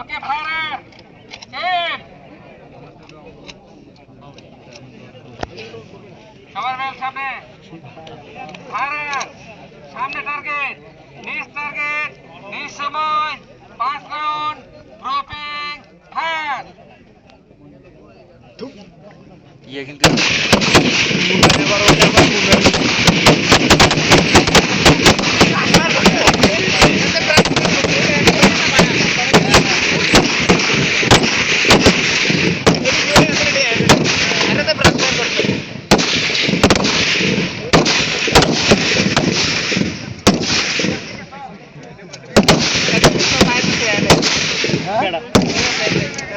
ওকে fire M সবার বেল সামনে ফায়ার সামনে টার্গেট নিচ টার্গেট নিচ সময় পাঁচ রাউন্ড গ্রুপিং ফায়ার ইয়ে কিন্তু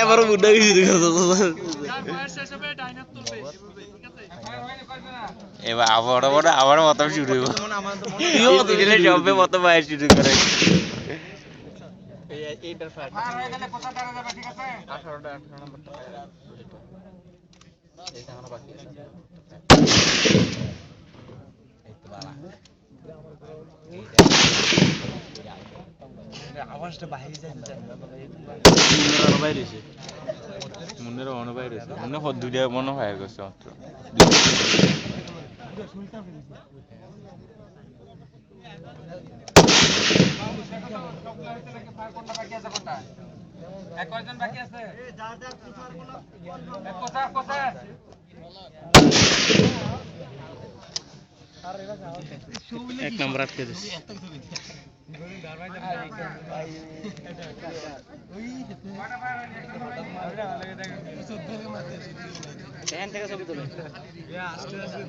এবারও মুন্ডে এবার আবার আবার আবার মত শুরু সবে মত বাইরে শুরু করে। ফায়ার হয়ে গেলে কোথা দাঁড়া যাবে ঠিক আছে মুন্ডের আরও বাইরে হইছে মুন্ডের অন্য বাইরে হইছে মুন্ডে হদ দুইটা মনে হয় গেছে মাত্র। বাকি আছে? বাকি আছে এক নম্বর আটকে হয়েছে একটা ফায়ার হয়েছে?